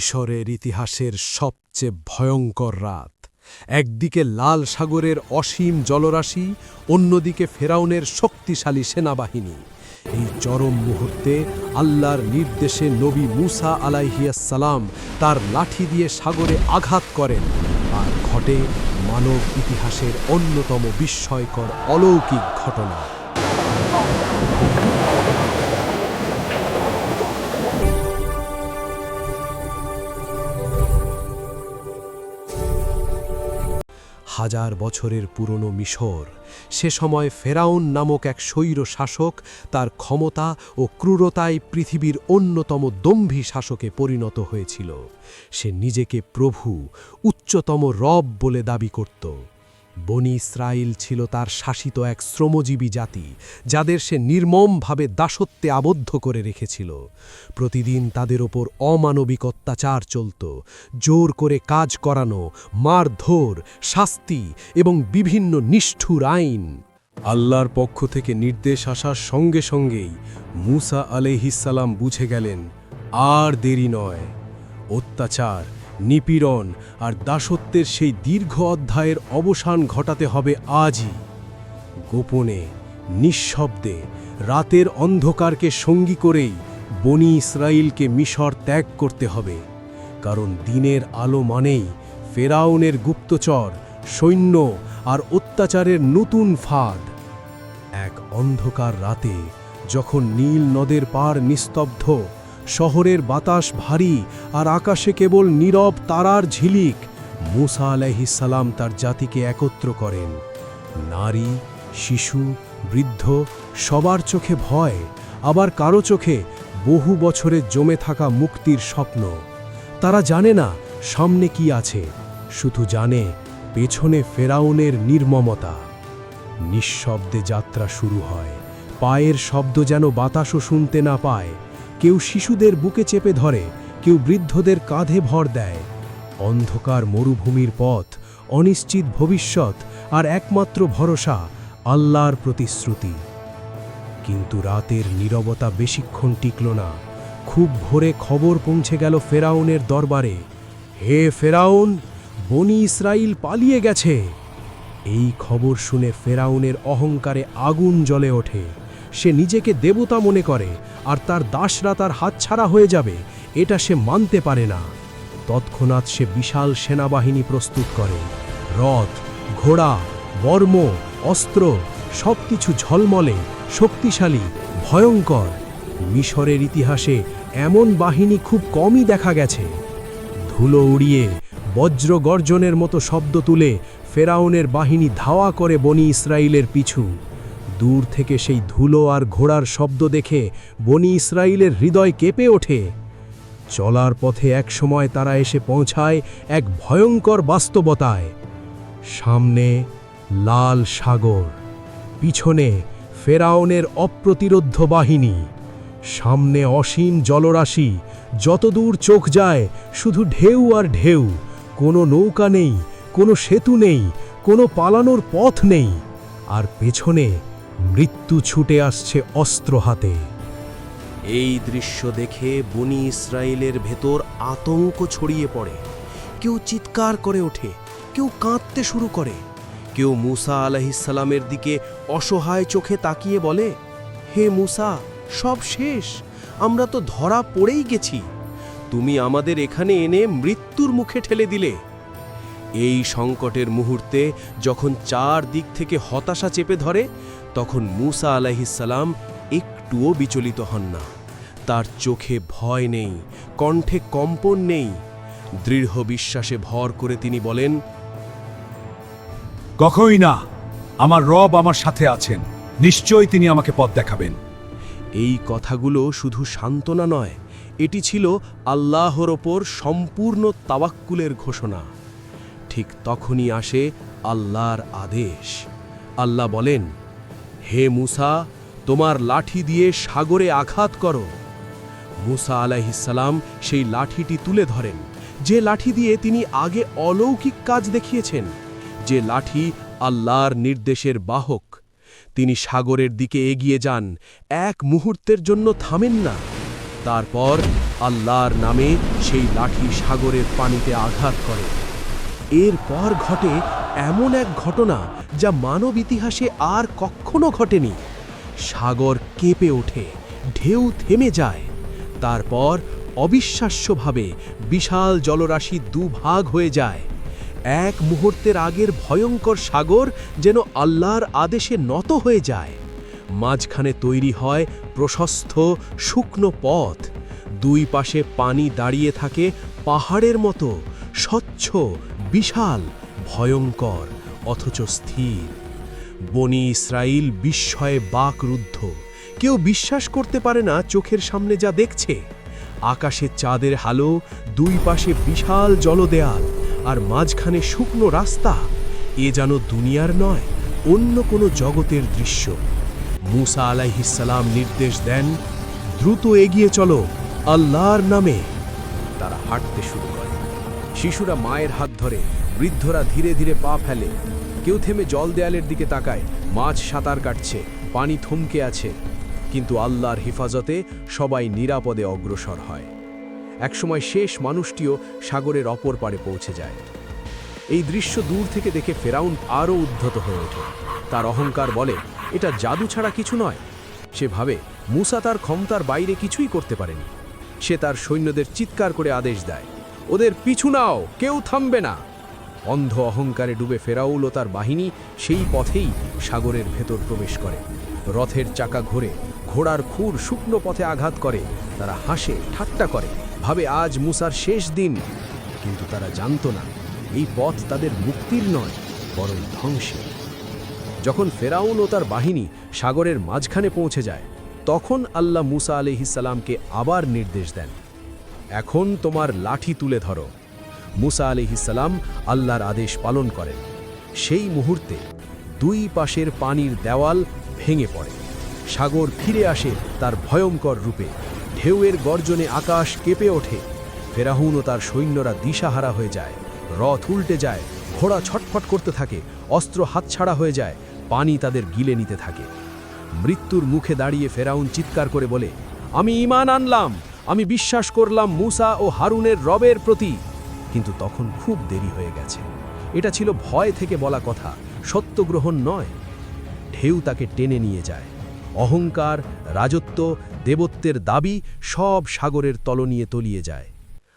মিশরের ইতিহাসের সবচেয়ে ভয়ঙ্কর রাত। একদিকে লাল সাগরের অসীম জলরাশি, অন্যদিকে ফেরাউনের শক্তিশালী সেনাবাহিনী। এই চরম মুহূর্তে আল্লাহর নির্দেশে নবী মুসা আলাইহিয়াসালাম তার লাঠি দিয়ে সাগরে আঘাত করেন। আর ঘটে মানব ইতিহাসের অন্যতম বিস্ময়কর অলৌকিক ঘটনা। হাজার বছরের পুরনো মিশর। সে সময় ফেরাউন নামক এক স্বৈর শাসক তার ক্ষমতা ও ক্রূরতায় পৃথিবীর অন্যতম দম্ভী শাসকে পরিণত হয়েছিল। সে নিজেকে প্রভু, উচ্চতম রব বলে দাবি করত। বনি ইসরায়েল ছিল তার শাসিত এক শ্রমজীবী জাতি, যাদের সে নির্মমভাবে দাসত্বে আবদ্ধ করে রেখেছিল। প্রতিদিন তাদের ওপর অমানবিক অত্যাচার চলত, জোর করে কাজ করানো, মারধর, শাস্তি এবং বিভিন্ন নিষ্ঠুর আইন। আল্লাহর পক্ষ থেকে নির্দেশ আসার সঙ্গে সঙ্গেই মুসা আলহিসাল্লাম বুঝে গেলেন, আর দেরি নয়। অত্যাচার নিপীড়ন আর দাসত্বের সেই দীর্ঘ অধ্যায়ের অবসান ঘটাতে হবে আজই। গোপনে, নিঃশব্দে, রাতের অন্ধকারকে সঙ্গী করেই বনি ইসরায়েলকে মিশর ত্যাগ করতে হবে। কারণ দিনের আলো মানেই ফেরাউনের গুপ্তচর, সৈন্য আর অত্যাচারের নতুন ফাঁদ। এক অন্ধকার রাতে যখন নীল নদের পার নিস্তব্ধ শহরের বাতাস ভারী আর আকাশে কেবল নীরব তারার ঝিলিক। মুসা আলাইহিসাল্লাম তার জাতিকে একত্র করেন। নারী, শিশু, বৃদ্ধ, সবার চোখে ভয়, আবার কারও চোখে বহু বছরে জমে থাকা মুক্তির স্বপ্ন। তারা জানে না সামনে কি আছে, শুধু জানে পেছনে ফেরাউনের নির্মমতা। নিঃশব্দে যাত্রা শুরু হয়, পায়ের শব্দ যেন বাতাসও শুনতে না পায়। কেউ শিশুদের বুকে চেপে ধরে, কেউ বৃদ্ধদের কাঁধে ভর দেয়। অন্ধকার মরুভূমির পথ, অনিশ্চিত ভবিষ্যৎ আর একমাত্র ভরসা আল্লাহর প্রতিশ্রুতি। কিন্তু রাতের নীরবতা বেশিক্ষণ টিকল না। খুব ভোরে খবর পৌঁছে গেল ফেরাউনের দরবারে। হে ফেরাউন, বনি ইসরাইল পালিয়ে গেছে। এই খবর শুনে ফেরাউনের অহংকারে আগুন জ্বলে ওঠে। সে নিজেকে দেবতা মনে করে, আর তার দাসরা তার হাতছাড়া হয়ে যাবে, এটা সে মানতে পারে না। তৎক্ষণাৎ সে বিশাল সেনাবাহিনী প্রস্তুত করে। রথ, ঘোড়া, বর্ম, অস্ত্র, সবকিছু ঝলমলে, শক্তিশালী, ভয়ঙ্কর। মিশরের ইতিহাসে এমন বাহিনী খুব কমই দেখা গেছে। ধুলো উড়িয়ে, বজ্র গর্জনের মতো শব্দ তুলে ফেরাউনের বাহিনী ধাওয়া করে বনি ইসরায়েলের পিছু। দূর থেকে সেই ধুলো আর ঘোড়ার শব্দ দেখে বনি ইসরায়েলের হৃদয় কেঁপে ওঠে। চলার পথে একসময় তারা এসে পৌঁছায় এক ভয়ঙ্কর বাস্তবতায়। সামনে লাল সাগর, পিছনে ফেরাউনের অপ্রতিরোধ্য বাহিনী। সামনে অসীম জলরাশি, যতদূর চোখ যায়, শুধু ঢেউ আর ঢেউ। কোনো নৌকা নেই, কোনো সেতু নেই, কোনো পালানোর পথ নেই। আর পেছনে মৃত্যু ছুটে আসছে অস্ত্র হাতে। এই দৃশ্য দেখে বনি ইসরায়েলের ভেতর আতঙ্ক ছড়িয়ে পড়ে। কেউ চিৎকার করে ওঠে, কেউ কাঁদতে শুরু করে। কেউ মুসা আলাহিসাল্লামের দিকে অসহায় চোখে তাকিয়ে বলে, হে মুসা, সব শেষ। আমরা তো ধরা পড়েই গেছি। তুমি আমাদের এখানে এনে মৃত্যুর মুখে ঠেলে দিলে। এই সংকটের মুহূর্তে যখন চার দিক থেকে হতাশা চেপে ধরে তখন মুসা আলাহিসাল্লাম একটুও বিচলিত হন না। তার চোখে ভয় নেই কণ্ঠে কম্পন নেই। দৃঢ় বিশ্বাসে ভর করে তিনি বলেন কখই না আমার রব আমার সাথে আছেন নিশ্চয়ই তিনি আমাকে পথ দেখাবেন। এই কথাগুলো শুধু সান্ত্বনা নয় এটি ছিল আল্লাহর ওপর সম্পূর্ণ তাওয়াক্কুলের ঘোষণা। ঠিক তখনই আসে আল্লাহর আদেশ। আল্লাহ বলেন হে মুসা, তোমার লাঠি দিয়ে সাগরে আঘাত করো। মুসা আলাইহিসাল্লাম সেই লাঠিটি তুলে ধরেন, যে লাঠি দিয়ে তিনি আগে অলৌকিক কাজ দেখিয়েছেন, যে লাঠি আল্লাহর নির্দেশের বাহক। তিনি সাগরের দিকে এগিয়ে যান, এক মুহূর্তের জন্য থামেন না। তারপর আল্লাহর নামে সেই লাঠি সাগরের পানিতে আঘাত করে। এরপর ঘটে এমন এক ঘটনা যা মানব ইতিহাসে আর কখনো ঘটেনি। সাগর কেঁপে ওঠে, ঢেউ থেমে যায়। তারপর অবিশ্বাস্যভাবে বিশাল জলরাশি দুভাগ হয়ে যায়। এক মুহূর্তের আগের ভয়ঙ্কর সাগর যেন আল্লাহর আদেশে নত হয়ে যায়। মাঝখানে তৈরি হয় প্রশস্ত, শুকনো পথ। দুই পাশে পানি দাঁড়িয়ে থাকে পাহাড়ের মতো, স্বচ্ছ বিশাল, ভয়ঙ্কর, অথচ স্থির। বনি ইসরাইল বিস্ময়ে বাকরুদ্ধ। কেউ বিশ্বাস করতে পারে না চোখের সামনে যা দেখছে। আকাশে চাঁদের হালো, দুই পাশে বিশাল জলদেয়াল, আর মাঝখানে শুকনো রাস্তা। এ যেন দুনিয়ার নয়, অন্য কোনো জগতের দৃশ্য। মুসা আলাইহিসালাম নির্দেশ দেন, দ্রুত এগিয়ে চলো, আল্লাহর নামে। তারা হাঁটতে শুরু করে। শিশুরা মায়ের হাত ধরে, বৃদ্ধরা ধীরে ধীরে পা ফেলে। কেউ থেমে জল দেয়ালের দিকে তাকায়, মাছ সাঁতার কাটছে, পানি থমকে আছে। কিন্তু আল্লাহর হেফাজতে সবাই নিরাপদে অগ্রসর হয়। একসময় শেষ মানুষটিও সাগরের অপর পারে পৌঁছে যায়। এই দৃশ্য দূর থেকে দেখে ফেরাউন আরও উদ্ধত হয়ে ওঠে। তার অহংকার বলে, এটা জাদু ছাড়া কিছু নয়। সে ভাবে, মুসা তার ক্ষমতার বাইরে কিছুই করতে পারেনি। সে তার সৈন্যদের চিৎকার করে আদেশ দেয়। ওদের পিছু নাও, কেউ থামবে না। অন্ধ অহংকারে ডুবে ফেরাউল ও তার বাহিনী সেই পথেই সাগরের ভেতর প্রবেশ করে। রথের চাকা ঘোরে, ঘোড়ার খুর শুকনো পথে আঘাত করে, তারা হাসে, ঠাট্টা করে, ভাবে আজ মুসার শেষ দিন। কিন্তু তারা জানতো না, এই পথ তাদের মুক্তির নয়, বরং ধ্বংসের। যখন ফেরাউন ও তার বাহিনী সাগরের মাঝখানে পৌঁছে যায়, তখন আল্লাহ মুসা আলিহিসাল্লামকে আবার নির্দেশ দেন। এখন তোমার লাঠি তুলে ধরো। মুসা আলিহিসাল্লাম আল্লাহর আদেশ পালন করেন। সেই মুহূর্তে দুই পাশের পানির দেওয়াল ভেঙে পড়ে। সাগর ফিরে আসে তার ভয়ঙ্কর রূপে। ঢেউয়ের গর্জনে আকাশ কেঁপে ওঠে। ফেরাহুন ও তার সৈন্যরা দিশাহারা হয়ে যায়। রথ উল্টে যায়। ঘোড়া ছটফট করতে থাকে। অস্ত্র হাতছাড়া হয়ে যায়। পানি তাদের গিলে নিতে থাকে। মৃত্যুর মুখে দাঁড়িয়ে ফেরাউন চিৎকার করে বলে, আমি ইমান আনলাম! আমি বিশ্বাস করলাম মুসা ও হারুনের রবের প্রতি। কিন্তু তখন খুব দেরি হয়ে গেছে। এটা ছিল ভয় থেকে বলা কথা সত্য গ্রহণ নয়। ঢেউ তাকে টেনে নিয়ে যায়। অহংকার, রাজত্ব, দেবত্বের দাবি সব সাগরের তল নিয়ে তলিয়ে যায়।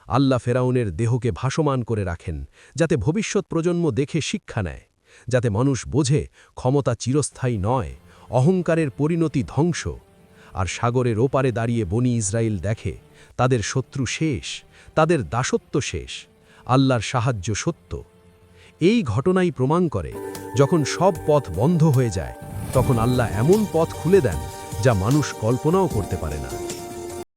আল্লাহ ফেরাউনের দেহকে ভাসমান করে রাখেন, যাতে ভবিষ্যৎ প্রজন্ম দেখে শিক্ষা নেয়, যাতে মানুষ বোঝে ক্ষমতা চিরস্থায়ী নয়, অহংকারের পরিণতি ধ্বংস। আর সাগরের ওপারে দাঁড়িয়ে বনি ইসরায়েল দেখে, তাদের শত্রু শেষ, তাদের দাসত্ব শেষ, আল্লাহর সাহায্য সত্য। এই ঘটনাই প্রমাণ করে, যখন সব পথ বন্ধ হয়ে যায়, তখন আল্লাহ এমন পথ খুলে দেন যা মানুষ কল্পনাও করতে পারে না।